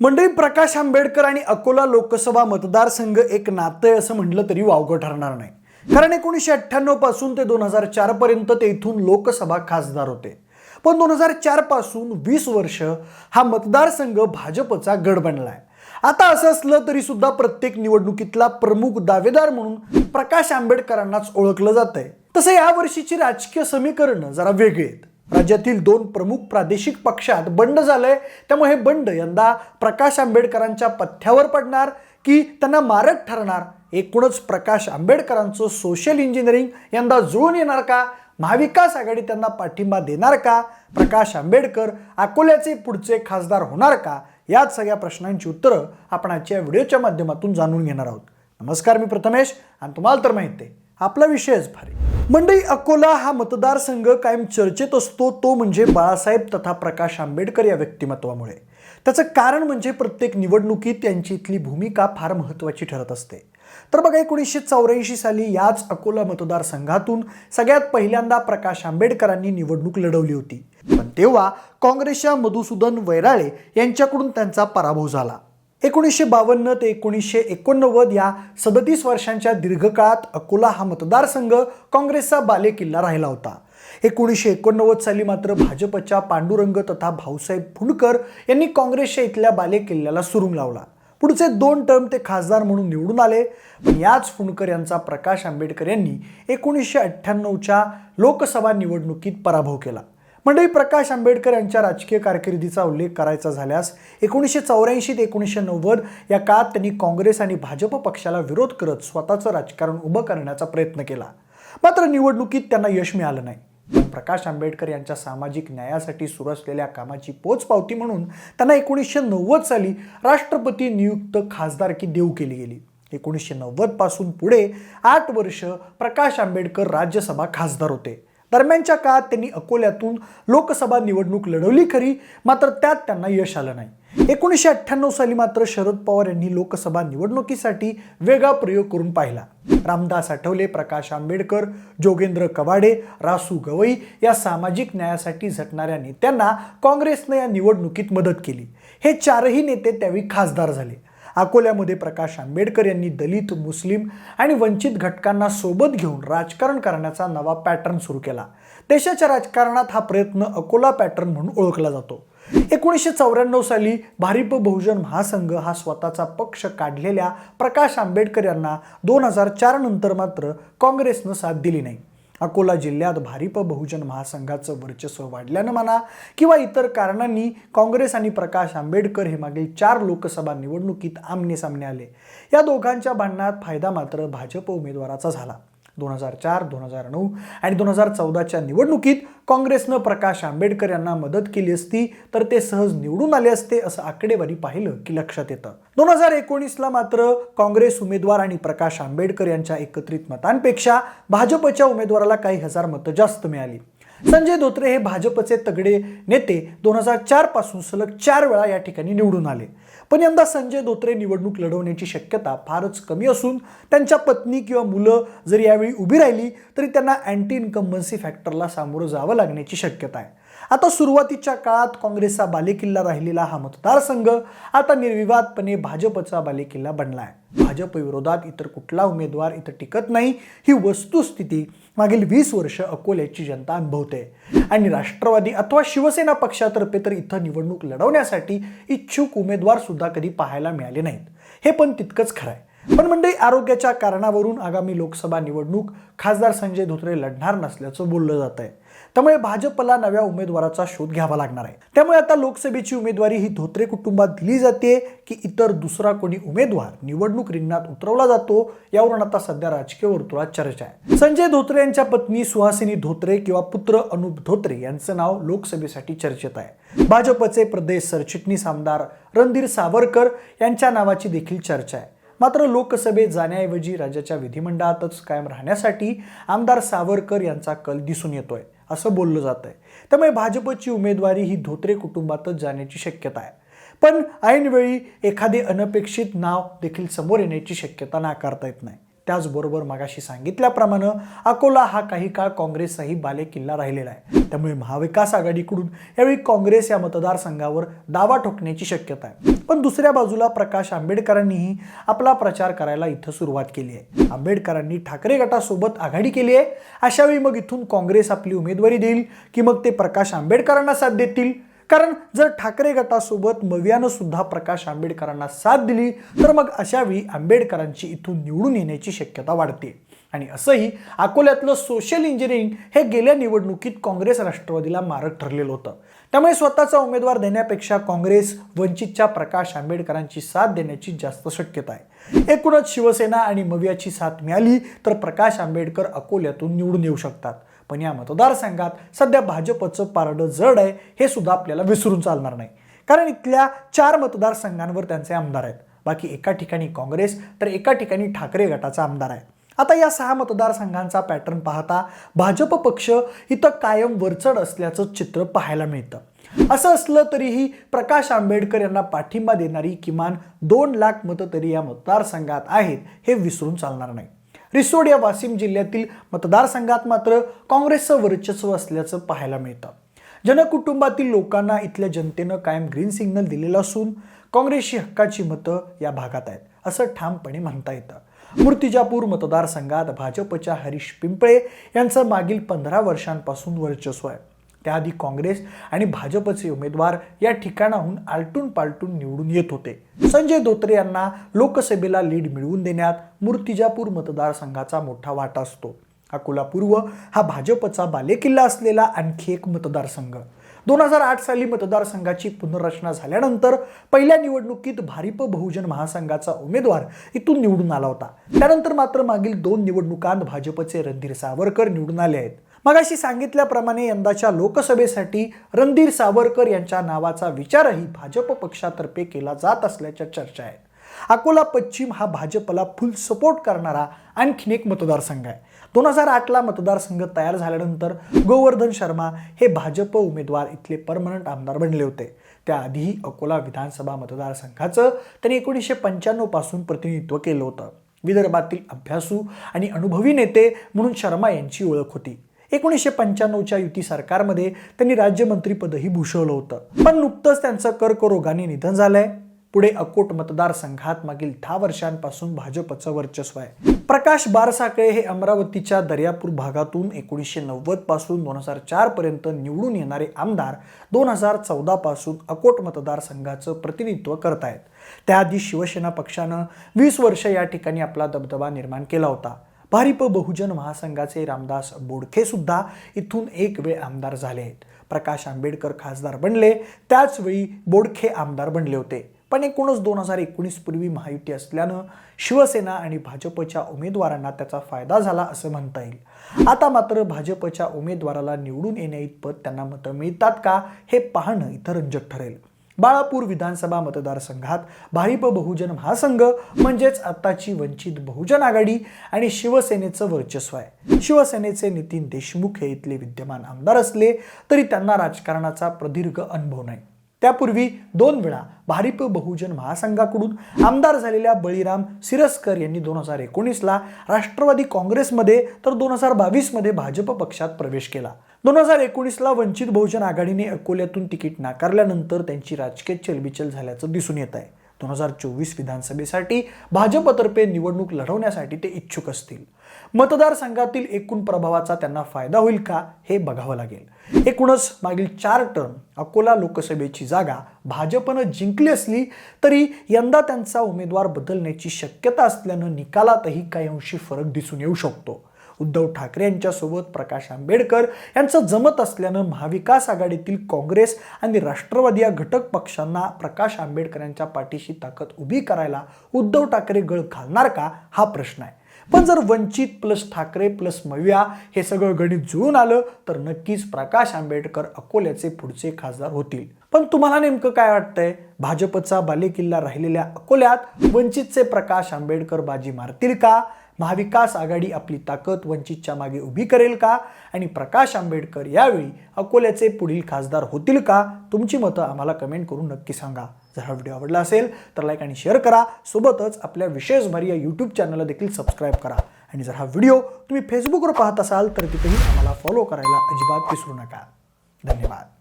मंडळी प्रकाश आंबेडकर आणि अकोला लोकसभा मतदारसंघ एक नातं आहे असं म्हटलं तरी वावगं ठरणार नाही. कारण एकोणीसशे अठ्ठ्याण्णवपासून ते दोन हजार चार पर्यंत ते इथून लोकसभा खासदार होते. पण दोन हजार चारपासून वीस वर्ष हा मतदारसंघ भाजपचा गड बनलाय. आता असं असलं तरी सुद्धा प्रत्येक निवडणुकीतला प्रमुख दावेदार म्हणून प्रकाश आंबेडकरांनाच ओळखलं जात आहे तसं यावर्षीची राजकीय समीकरणं जरा वेगळी आहेत. राज्यातील दोन प्रमुख प्रादेशिक पक्षात बंड झालंय. त्यामुळे हे बंड यंदा प्रकाश आंबेडकरांच्या पथ्यावर पडणार की त्यांना मारक ठरणार? एकूणच प्रकाश आंबेडकरांचं सोशल इंजिनिअरिंग यंदा जुळून येणार का? महाविकास आघाडी त्यांना पाठिंबा देणार का? प्रकाश आंबेडकर अकोल्याचे पुढचे खासदार होणार का? याच सगळ्या प्रश्नांची उत्तरं आपण आजच्या व्हिडिओच्या माध्यमातून जाणून घेणार आहोत. नमस्कार मी प्रथमेश आणि तुम्हाला तर माहिती आहे. आपला विषयच भारी. मंडई अकोला हा मतदारसंघ कायम चर्चेत असतो. तो म्हणजे बाळासाहेब तथा प्रकाश आंबेडकर या व्यक्तिमत्वामुळे. त्याचं कारण म्हणजे प्रत्येक निवडणुकीत त्यांची इथली भूमिका फार महत्त्वाची ठरत असते. तर बघा एकोणीसशे चौऱ्याऐंशी साली याच अकोला मतदारसंघातून सगळ्यात पहिल्यांदा प्रकाश आंबेडकरांनी निवडणूक लढवली होती. पण तेव्हा काँग्रेसच्या मधुसूदन वैराळे यांच्याकडून त्यांचा पराभव झाला. एकोणीसशे बावन्न ते एकोणीसशे एकोणनव्वद या सदतीस वर्षांच्या दीर्घकाळात अकोला हा मतदारसंघ काँग्रेसचा बालेकिल्ला राहिला होता. एकोणीसशे एकोणनव्वद साली मात्र भाजपच्या पांडुरंग तथा भाऊसाहेब फुंडकर यांनी काँग्रेसच्या इथल्या बालेकिल्ल्याला सुरुंग लावला. पुढचे दोन टर्म ते खासदार म्हणून निवडून आले. पण याच फुंडकर यांचा प्रकाश आंबेडकर यांनी एकोणीसशे अठ्ठ्याण्णवच्या लोकसभा निवडणुकीत पराभव केला. मंडळी प्रकाश आंबेडकर यांच्या राजकीय कारकिर्दीचा उल्लेख करायचा झाल्यास एकोणीसशे चौऱ्याऐंशी ते एकोणीसशे नव्वद या काळात त्यांनी काँग्रेस आणि भाजप पक्षाला विरोध करत स्वतःचं राजकारण उभं करण्याचा प्रयत्न केला. मात्र निवडणुकीत त्यांना यश मिळालं नाही. पण प्रकाश आंबेडकर यांच्या सामाजिक न्यायासाठी सुरू असलेल्या कामाची पोचपावती म्हणून त्यांना एकोणीसशे नव्वद साली राष्ट्रपती नियुक्त खासदारकी देऊ केली गेली. एकोणीसशे नव्वदपासून पुढे आठ वर्ष प्रकाश आंबेडकर राज्यसभा खासदार होते. दरम्यानच्या काळात त्यांनी अकोल्यातून लोकसभा निवडणूक लढवली खरी मात्र त्यात त्यांना यश आलं नाही. एकोणीसशे अठ्ठ्याण्णव साली मात्र शरद पवार यांनी लोकसभा निवडणुकीसाठी वेगळा प्रयोग करून पाहिला. रामदास आठवले प्रकाश आंबेडकर जोगेंद्र कवाडे रासू गवई या सामाजिक न्यायासाठी झटणाऱ्या नेत्यांना काँग्रेसनं या निवडणुकीत मदत केली. हे चारही नेते त्यावेळी खासदार झाले. अकोल्यामध्ये प्रकाश आंबेडकर यांनी दलित मुस्लिम आणि वंचित घटकांना सोबत घेऊन राजकारण करण्याचा नवा पॅटर्न सुरू केला. देशाच्या राजकारणात हा प्रयत्न अकोला पॅटर्न म्हणून ओळखला जातो. एकोणीसशे चौऱ्याण्णव साली भारिप बहुजन महासंघ हा स्वतःचा पक्ष काढलेल्या प्रकाश आंबेडकर यांना दोन हजार चार नंतर मात्र काँग्रेसनं साथ दिली नाही. अकोला जिल्ह्यात भारिप बहुजन महासंघाचं वर्चस्व वाढल्यानं म्हणा किंवा इतर कारणांनी काँग्रेस आणि प्रकाश आंबेडकर हे मागील चार लोकसभा निवडणुकीत आमने सामने आले. या दोघांच्या भांडणात फायदा मात्र भाजप उमेदवाराचा झाला. दोन हजार चार दोन हजार नऊ आणि दोन हजार चौदाच्या निवडणुकीत काँग्रेसनं प्रकाश आंबेडकर यांना मदत केली असती तर ते सहज निवडून आले असते असं आकडेवारी पाहिलं की लक्षात येतं. दोन हजार एकोणीसला मात्र काँग्रेस उमेदवार आणि प्रकाश आंबेडकर यांच्या एकत्रित मतांपेक्षा भाजपच्या उमेदवाराला काही हजार मतं जास्त मिळाली. संजय धोत्रे हे भाजपचे तगडे नेते दोन हजार चारपासून सलग चार वेळा या ठिकाणी निवडून आले. पण यंदा संजय धोत्रे निवडणूक लढवण्याची शक्यता फारच कमी असून त्यांच्या पत्नी किंवा मुलं जरी यावेळी उभी राहिली तरी त्यांना अँटी इन्कम्बन्सी फॅक्टरला सामोरं जावं लागण्याची शक्यता आहे. आता सुरुवातीच्या काळात काँग्रेसचा बालेकिल्ला राहिलेला हा मतदारसंघ आता निर्विवादपणे भाजपचा बालेकिल्ला बनला आहे भाजप विरोधात इतर कुठला उमेदवार इथं टिकत नाही ही वस्तुस्थिती मागील वीस वर्ष अकोल्याची जनता अनुभवते. आणि राष्ट्रवादी अथवा शिवसेना पक्षातर्फे तर इथं निवडणूक लढवण्यासाठी इच्छुक उमेदवार सुद्धा कधी पाहायला मिळाले नाहीत. हे पण तितकंच खरं आहे पण मंडळी आरोग्याच्या कारणावरून आगामी लोकसभा निवडणूक खासदार संजय धोत्रे लढणार नसल्याचं बोललं जात आहे त्यामुळे भाजपला नव्या उमेदवाराचा शोध घ्यावा लागणार आहे. त्यामुळे आता लोकसभेची उमेदवारी ही धोत्रे कुटुंबात दिली जाते की इतर दुसरा कोणी उमेदवार निवडणूक रिंगणात उतरवला जातो यावरून आता सध्या राजकीय वर्तुळात चर्चा आहे. संजय धोत्रे यांच्या पत्नी सुहासिनी धोत्रे किंवा पुत्र अनुप धोत्रे यांचं नाव लोकसभेसाठी चर्चेत आहे. भाजपचे प्रदेश सरचिटणीस आमदार रणधीर सावरकर यांच्या नावाची देखील चर्चा आहे. मात्र लोकसभेत जाण्याऐवजी राज्याच्या विधिमंडळातच कायम राहण्यासाठी आमदार सावरकर यांचा कल दिसून येतोय. असं बोललं जात आहे. त्यामुळे भाजपची उमेदवारी ही धोत्रे कुटुंबातच जाण्याची शक्यता आहे. पण ऐनवेळी एखादे अनपेक्षित नाव देखील समोर येण्याची शक्यता नाकारता येत नाही. त्याचबरोबर मागाशी सांगितल्याप्रमाणे अकोला हा काही काळ काँग्रेसचाही बाले किल्ला राहिलेला आहे. त्यामुळे महाविकास आघाडीकडून यावेळी काँग्रेस या मतदारसंघावर दावा ठोकण्याची शक्यता आहे. पण दुसऱ्या बाजूला प्रकाश आंबेडकरांनीही आपला प्रचार करायला इथं सुरुवात केली आहे. आंबेडकरांनी ठाकरे गटासोबत आघाडी केली आहे. अशावेळी मग इथून काँग्रेस आपली उमेदवारी देईल की मग ते प्रकाश आंबेडकरांना साथ देतील? कारण जर ठाकरे गटासोबत मवियानं सुद्धा प्रकाश आंबेडकरांना साथ दिली तर मग अशावेळी आंबेडकरांची इथून निवडून येण्याची शक्यता वाढते. आणि असंही अकोल्यातलं सोशल इंजिनिअरिंग हे गेल्या निवडणुकीत काँग्रेस राष्ट्रवादीला मारक ठरलेलं होतं. त्यामुळे स्वतःचा उमेदवार देण्यापेक्षा काँग्रेस वंचितच्या प्रकाश आंबेडकरांची साथ देण्याची जास्त शक्यता आहे. एकूणच शिवसेना आणि मवियाची साथ मिळाली तर प्रकाश आंबेडकर अकोल्यातून निवडून येऊ शकतात. पण या मतदारसंघात सध्या भाजपचं पारडं जड आहे हे सुद्धा आपल्याला विसरून चालणार नाही. कारण इथल्या चार मतदारसंघांवर त्यांचे आमदार आहेत. बाकी एका ठिकाणी काँग्रेस तर एका ठिकाणी ठाकरे गटाचा आमदार आहे. आता या सहा मतदारसंघांचा पॅटर्न पाहता भाजप पक्ष इथं कायम वरचढ असल्याचं चित्र पाहायला मिळतं. असं असलं तरीही प्रकाश आंबेडकर यांना पाठिंबा देणारी किमान दोन लाख मतं तरी या मतदारसंघात आहेत हे विसरून चालणार नाही. रिसोड या वाशिम जिल्ह्यातील मतदारसंघात मात्र काँग्रेसचं वर्चस्व असल्याचं पाहायला मिळतं. जनकुटुंबातील लोकांना इथल्या जनतेनं कायम ग्रीन सिग्नल दिलेला असून काँग्रेसची हक्काची मतं या भागात आहेत असं ठामपणे म्हणता येतं. मूर्तिजापूर मतदारसंघात भाजपच्या हरीश पिंपळे यांचं मागील पंधरा वर्षांपासून वर्चस्व आहे. त्याआधी काँग्रेस आणि भाजपचे उमेदवार या ठिकाणाहून आलटून पालटून निवडून येत होते. संजय धोत्रे यांना लोकसभेला लीड मिळवून देण्यात मूर्तिजापूर मतदारसंघाचा मोठा वाटा असतो. अकोला पूर्व हा भाजपचा बालेकिल्ला असलेला आणखी एक मतदारसंघ. दोन हजार आठ साली मतदारसंघाची पुनर्रचना झाल्यानंतर पहिल्या निवडणुकीत भारिप बहुजन महासंघाचा उमेदवार इथून निवडून आला होता. त्यानंतर मात्र मागील दोन निवडणुकांत भाजपचे रणधीर सावरकर निवडून आले आहेत. मगाशी सांगितल्याप्रमाणे यंदाच्या लोकसभेसाठी रणधीर सावरकर यांच्या नावाचा विचारही भाजप पक्षातर्फे केला जात असल्याच्या चर्चा आहेत. अकोला पश्चिम हा भाजपला फुल सपोर्ट करणारा आणखीन एक मतदारसंघ आहे. दोन हजार आठला मतदारसंघ तयार झाल्यानंतर गोवर्धन शर्मा हे भाजप उमेदवार इथले परमनंट आमदार बनले होते. त्याआधीही अकोला विधानसभा मतदारसंघाचं त्यांनी एकोणीसशे पंच्याण्णवपासून प्रतिनिधित्व केलं होतं. विदर्भातील अभ्यासू आणि अनुभवी नेते म्हणून शर्मा यांची ओळख होती. एकोणीसशे पंच्याण्णवच्या युती सरकारमध्ये त्यांनी राज्यमंत्रीपदही भूषवलं होतं. पण नुकतंच त्यांचं कर्करोगाने निधन झालंय. पुढे अकोट मतदारसंघात मागील दहा वर्षांपासून भाजपचं वर्चस्व आहे. प्रकाश बारसाकळे हे अमरावतीच्या दर्यापूर भागातून एकोणीसशे नव्वदपासून दोन हजार चार पर्यंत निवडून येणारे आमदार दोन हजार चौदा पासून अकोट मतदारसंघाचं प्रतिनिधित्व करत आहेत त्याआधी शिवसेना पक्षानं वीस वर्ष या ठिकाणी आपला दबदबा निर्माण केला होता. भारिप बहुजन महासंघाचे रामदास बोडखे सुद्धा इथून एक वेळ आमदार झाले आहेत. प्रकाश आंबेडकर खासदार बनले त्याचवेळी बोडखे आमदार बनले होते. पण एकूणच दोन हजार एकोणीस पूर्वी महायुती असल्यानं शिवसेना आणि भाजपच्या उमेदवारांना त्याचा फायदा झाला असं म्हणता येईल. आता मात्र भाजपच्या उमेदवाराला निवडून येण्याइतपत त्यांना मतं मिळतात का हे पाहणं इथं रंजक ठरेल. बाळापूर विधानसभा मतदारसंघात भारिप बहुजन महासंघ म्हणजेच आताची वंचित बहुजन आघाडी आणि शिवसेनेचं वर्चस्व आहे. शिवसेनेचे नितीन देशमुख हे इथले विद्यमान आमदार असले तरी त्यांना राजकारणाचा प्रदीर्घ अनुभव नाही. त्यापूर्वी दोन वेळा भारिप बहुजन महासंघाकडून आमदार झालेल्या बळीराम सिरस्कर यांनी दोन हजार एकोणीसला राष्ट्रवादी काँग्रेसमध्ये तर दोन हजार बावीसमध्ये भाजप पक्षात प्रवेश केला. दोन हजार एकोणीसला वंचित बहुजन आघाडीने अकोल्यातून तिकीट नाकारल्यानंतर त्यांची राजकीय चलबिचल झाल्याचं दिसून येत आहे. दोन हजार चोवीस विधानसभेसाठी भाजपतर्फे निवडणूक लढवण्यासाठी ते इच्छुक असतील. मतदारसंघातील एकूण प्रभावाचा त्यांना फायदा होईल का हे बघावं लागेल. एकूणच मागील चार टर्म अकोला लोकसभेची जागा भाजपनं जिंकली असली तरी यंदा त्यांचा उमेदवार बदलण्याची शक्यता असल्यानं निकालातही काही अंशी फरक दिसून येऊ शकतो. उद्धव ठाकरे यांच्यासोबत प्रकाश आंबेडकर यांचं जमत असल्यानं महाविकास आघाडीतील काँग्रेस आणि राष्ट्रवादी या घटक पक्षांना प्रकाश आंबेडकर यांच्या पाठीशी ताकद उभी करायला उद्धव ठाकरे गळ घालणार का हा प्रश्न आहे. पण जर वंचित प्लस ठाकरे प्लस मविया हे सगळं गणित जुळून आलं तर नक्कीच प्रकाश आंबेडकर अकोल्याचे पुढचे खासदार होतील. पण तुम्हाला नेमकं काय वाटतंय? भाजपचा बालेकिल्ला राहिलेल्या अकोल्यात वंचितचे प्रकाश आंबेडकर बाजी मारतील का? महाविकास आघाडी आपली ताकद वंचितच्या मागे उभी करेल का? आणि प्रकाश आंबेडकर यावेळी अकोल्याचे पुढील खासदार होतील का? तुमची मतं आम्हाला कमेंट करून नक्की सांगा. जर हा व्हिडिओ आवडला असेल तर लाईक आणि शेअर करा. सोबतच आपल्या विशेषभारी या यूट्यूब चॅनलला देखील सबस्क्राईब करा. आणि जर हा व्हिडिओ तुम्ही फेसबुकवर पाहत असाल तर तिथेही आम्हाला फॉलो करायला अजिबात विसरू नका. धन्यवाद.